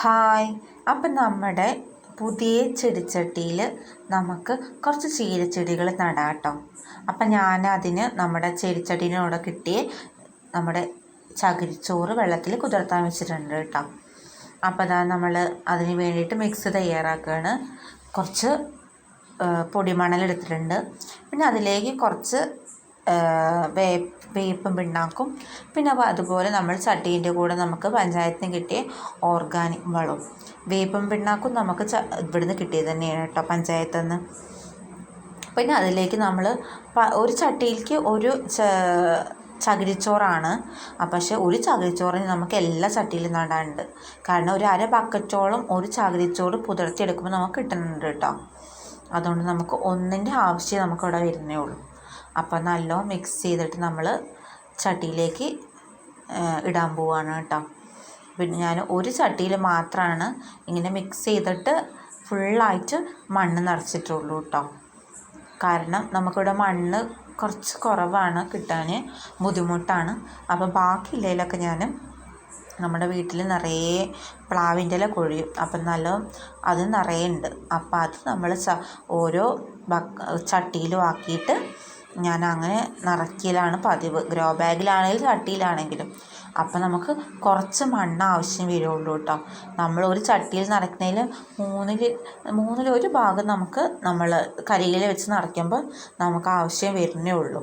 Hi. അപ്പം നമ്മുടെ പുതിയ ചെടിച്ചട്ടിയിൽ നമുക്ക് കുറച്ച് ചീരച്ചെടികൾ നടാട്ടോ. കേട്ടോ അപ്പം ഞാൻ അതിന് നമ്മുടെ ചെടിച്ചട്ടീനോട് കിട്ടിയ നമ്മുടെ ചകിരിച്ചോറ് വെള്ളത്തിൽ കുതിർത്താൻ വെച്ചിട്ടുണ്ട് കേട്ടോ. അപ്പോൾ അതാ നമ്മൾ അതിന് വേണ്ടിയിട്ട് മിക്സ് തയ്യാറാക്കുകയാണ്. കുറച്ച് പൊടിമണൽ എടുത്തിട്ടുണ്ട്. പിന്നെ അതിലേക്ക് കുറച്ച് വേപ്പും പിണ്ണാക്കും. പിന്നെ അതുപോലെ നമ്മൾ ചട്ടീന്റെ കൂടെ നമുക്ക് പഞ്ചായത്തിന് കിട്ടിയ ഓർഗാനിക് വളവും. വേപ്പും പിണ്ണാക്കും നമുക്ക് ച ഇവിടുന്ന് കിട്ടിയത് തന്നെയാണ് കേട്ടോ പഞ്ചായത്തു നിന്ന്. പിന്നെ അതിലേക്ക് നമ്മൾ ഒരു ചട്ടിയിലേക്ക് ഒരു ചകിരിച്ചോറാണ്. പക്ഷേ ഒരു ചകിരിച്ചോറിന് നമുക്ക് എല്ലാ ചട്ടിയിലും നടാനുണ്ട്. കാരണം ഒരു അര ബക്കറ്റോളം ഒരു ചകിരിച്ചോറ് പുതിർത്തിയെടുക്കുമ്പോൾ നമുക്ക് കിട്ടുന്നുണ്ട് കേട്ടോ. അതുകൊണ്ട് നമുക്ക് ഒന്നിന്റെ ആവശ്യം നമുക്കിവിടെ വരുന്നേ ഉള്ളൂ. അപ്പോൾ നല്ലോണം മിക്സ് ചെയ്തിട്ട് നമ്മൾ ചട്ടിയിലേക്ക് ഇടാൻ പോവുകയാണ് കേട്ടോ. പിന്നെ ഞാൻ ഒരു ചട്ടിയിൽ മാത്രമാണ് ഇങ്ങനെ മിക്സ് ചെയ്തിട്ട് ഫുള്ളായിട്ട് മണ്ണ് നിറച്ചിട്ടുള്ളൂ കേട്ടോ കാരണം നമുക്കിവിടെ മണ്ണ് കുറച്ച് കുറവാണ് കിട്ടാൻ ബുദ്ധിമുട്ടാണ്. അപ്പോൾ ബാക്കിയുള്ളതിലൊക്കെ ഞാൻ നമ്മുടെ വീട്ടിൽ നിറയെ പ്ലാവിന്റെ ഇല കൊഴിയും. അപ്പം നല്ല അത് നിറയെ ഉണ്ട്. അപ്പോൾ അത് നമ്മൾ ച ഓരോ ചട്ടിയിലും ആക്കിയിട്ട് ഞാൻ അങ്ങനെ നിറയ്ക്കലാണ് പതിവ്. ഗ്രോ ബാഗിലാണെങ്കിലും ചട്ടിയിലാണെങ്കിലും. അപ്പം നമുക്ക് കുറച്ച് മണ്ണ് ആവശ്യം വരുള്ളൂ കേട്ടോ നമ്മൾ ഒരു ചട്ടിയിൽ നിറയ്ക്കുന്നതിൽ മൂന്നിൽ ഒരു ഭാഗം നമുക്ക് നമ്മൾ കരിയിൽ വെച്ച് നിറയ്ക്കുമ്പോൾ നമുക്ക് ആവശ്യം വരുന്നേ ഉള്ളൂ.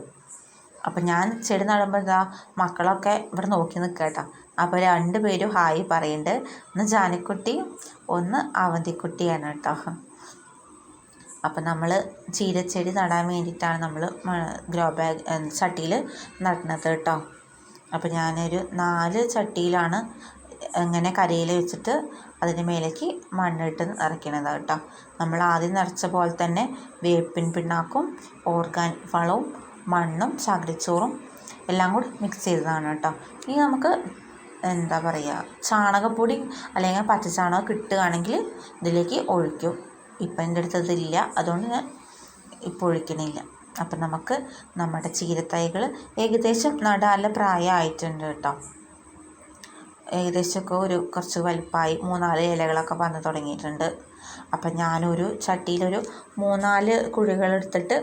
അപ്പം ഞാൻ ചെടി നടുമ്പോൾ ഇതാ മക്കളൊക്കെ ഇവിടെ നോക്കി നിൽക്കുക കേട്ടോ അപ്പോൾ രണ്ട് പേരും ഹായ് പറയുന്നുണ്ട് ഒന്ന് ജാനിക്കുട്ടി ഒന്ന് അവന്തിക്കുട്ടിയാണ് കേട്ടോ അപ്പം നമ്മൾ ചീരച്ചെടി നടാൻ വേണ്ടിയിട്ടാണ് നമ്മൾ ഗ്രോ ബാഗ് ചട്ടിയിൽ നടുന്നത് കേട്ടോ. അപ്പോൾ ഞാനൊരു നാല് ചട്ടിയിലാണ് ഇങ്ങനെ കരയിൽ വെച്ചിട്ട് അതിന് മേലേക്ക് മണ്ണിട്ട് നിറയ്ക്കണത് കേട്ടോ. നമ്മൾ ആദ്യം നിറച്ച പോലെ തന്നെ വേപ്പിൻ പിണ്ണാക്കും ഓർഗാനിക് വളവും മണ്ണും ചകിരിച്ചോറും എല്ലാം കൂടി മിക്സ് ചെയ്തതാണ് കേട്ടോ. ഇനി നമുക്ക് എന്താ പറയുക ചാണകപ്പൊടി അല്ലെങ്കിൽ പച്ചച്ചാണകം കിട്ടുകയാണെങ്കിൽ ഇതിലേക്ക് ഒഴിക്കും. ഇപ്പം എന്റെ അടുത്ത് അതില്ല അതുകൊണ്ട് ഞാൻ ഇപ്പോൾ ഒഴിക്കണില്ല. അപ്പം നമുക്ക് നമ്മുടെ ചീരത്തൈകൾ ഏകദേശം നടാല പ്രായമായിട്ടുണ്ട് കേട്ടോ. ഏകദേശമൊക്കെ ഒരു കുറച്ച് വലുപ്പമായി മൂന്നാൽ ഇലകളൊക്കെ വന്ന് തുടങ്ങിയിട്ടുണ്ട്. അപ്പം ഞാനൊരു ചട്ടിയിലൊരു മൂന്നാൽ കുഴികളെടുത്തിട്ട്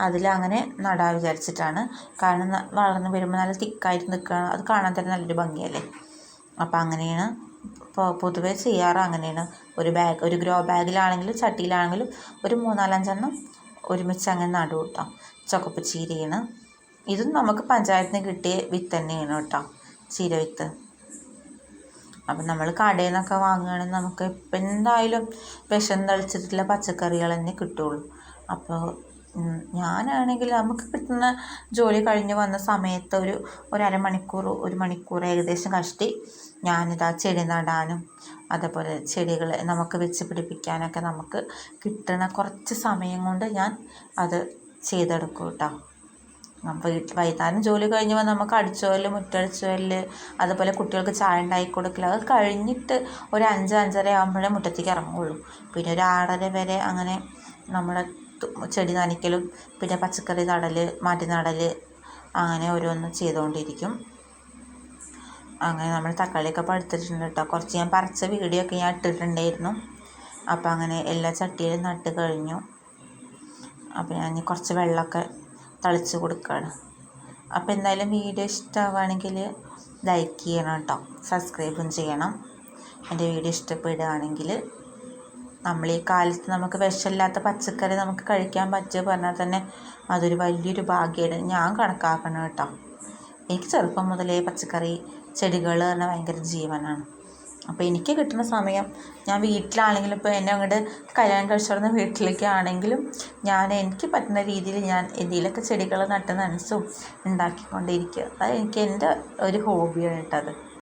അതിലങ്ങനെ നടാൻ വിചാരിച്ചിട്ടാണ്. കാരണം വളർന്ന് വരുമ്പോൾ നല്ല തിക്കായിട്ട് നിൽക്കുകയാണ്. അത് കാണാൻ തന്നെ നല്ലൊരു ഭംഗിയല്ലേ? അപ്പം അങ്ങനെയാണ് ഇപ്പോൾ പൊതുവെ ചെയ്യാറ് അങ്ങനെയാണ് ഒരു ബാഗ് ഒരു ഗ്രോ ബാഗിലാണെങ്കിലും ചട്ടിയിലാണെങ്കിലും ഒരു മൂന്നാലഞ്ചെണ്ണം ഒരുമിച്ച് അങ്ങനെ നടും കേട്ടോ ചുവപ്പ് ചീരയാണ്. ഇതും നമുക്ക് പഞ്ചായത്തിന് കിട്ടിയ വിത്ത് തന്നെയാണ് കേട്ടോ ചീര വിത്ത്. അപ്പം നമ്മൾ കടയിൽ നിന്നൊക്കെ വാങ്ങുകയാണെങ്കിൽ നമുക്ക് ഇപ്പം എന്തായാലും വിഷം തളിച്ചിട്ടുള്ള പച്ചക്കറികൾ തന്നെ കിട്ടുള്ളൂ. അപ്പോൾ ഞാനാണെങ്കിൽ നമുക്ക് കിട്ടുന്ന ജോലി കഴിഞ്ഞ് വന്ന സമയത്ത് ഒരു ഒരമണിക്കൂർ ഒരു മണിക്കൂർ ഏകദേശം കഷ്ടി ഞാനിതാ ചെടി നടാനും അതേപോലെ ചെടികൾ നമുക്ക് വെച്ച് പിടിപ്പിക്കാനൊക്കെ നമുക്ക് കിട്ടുന്ന കുറച്ച് സമയം കൊണ്ട് ഞാൻ അത് ചെയ്തെടുക്കും കേട്ടോ വീട്ടിൽ വൈകുന്നേരം ജോലി കഴിഞ്ഞ് വന്ന് നമുക്ക് അടിച്ചു വരൽ അതുപോലെ കുട്ടികൾക്ക് ചായ ഉണ്ടാക്കി കൊടുക്കൽ അത് കഴിഞ്ഞിട്ട് ഒരു അഞ്ച് അഞ്ചര ആകുമ്പോഴേ മുറ്റത്തേക്ക് ഇറങ്ങുള്ളൂ. പിന്നെ ഒരു ആറര വരെ അങ്ങനെ നമ്മുടെ ചെടി നനയ്ക്കലും പിന്നെ പച്ചക്കറി നടൽ മാറ്റി നടൽ അങ്ങനെ ഓരോന്നും ചെയ്തുകൊണ്ടിരിക്കും അങ്ങനെ നമ്മൾ തക്കാളിയൊക്കെ പഴുത്തിട്ടുണ്ട് കേട്ടോ കുറച്ച് ഞാൻ പറിച്ച വീഡിയോ ഒക്കെ ഞാൻ ഇട്ടിട്ടുണ്ടായിരുന്നു. അപ്പോൾ അങ്ങനെ എല്ലാ ചട്ടിയിലും നട്ട് കഴിഞ്ഞു. അപ്പോൾ ഞാൻ കുറച്ച് വെള്ളമൊക്കെ തളിച്ച് കൊടുക്കുകയാണ്. അപ്പോൾ എന്തായാലും വീഡിയോ ഇഷ്ടമാവുകയാണെങ്കിൽ ലൈക്ക് ചെയ്യണം കേട്ടോ സബ്സ്ക്രൈബും ചെയ്യണം. എന്റെ വീഡിയോ ഇഷ്ടപ്പെടുകയാണെങ്കിൽ നമ്മൾ ഈ കാലത്ത് നമുക്ക് വിഷമില്ലാത്ത പച്ചക്കറി നമുക്ക് കഴിക്കാൻ പറ്റുക പറഞ്ഞാൽ തന്നെ അതൊരു വലിയൊരു ഭാഗ്യമാണ് ഞാൻ കണക്കാക്കണം കേട്ടോ. എനിക്ക് ചെറുപ്പം മുതലേ പച്ചക്കറി ചെടികൾ പറഞ്ഞാൽ ഭയങ്കര ജീവനാണ്. അപ്പോൾ എനിക്ക് കിട്ടുന്ന സമയം ഞാൻ വീട്ടിലാണെങ്കിലും ഇപ്പോൾ എന്നെ അങ്ങോട്ട് കല്യാണം കഴിച്ചു വീട്ടിലേക്ക് ഞാൻ എനിക്ക് പറ്റുന്ന രീതിയിൽ ഞാൻ എന്തെങ്കിലുമൊക്കെ ചെടികൾ നട്ട് നനച്ചും ഉണ്ടാക്കിക്കൊണ്ടിരിക്കുക. അത് എനിക്ക് എന്റെ ഒരു ഹോബിയാണ് കേട്ടത്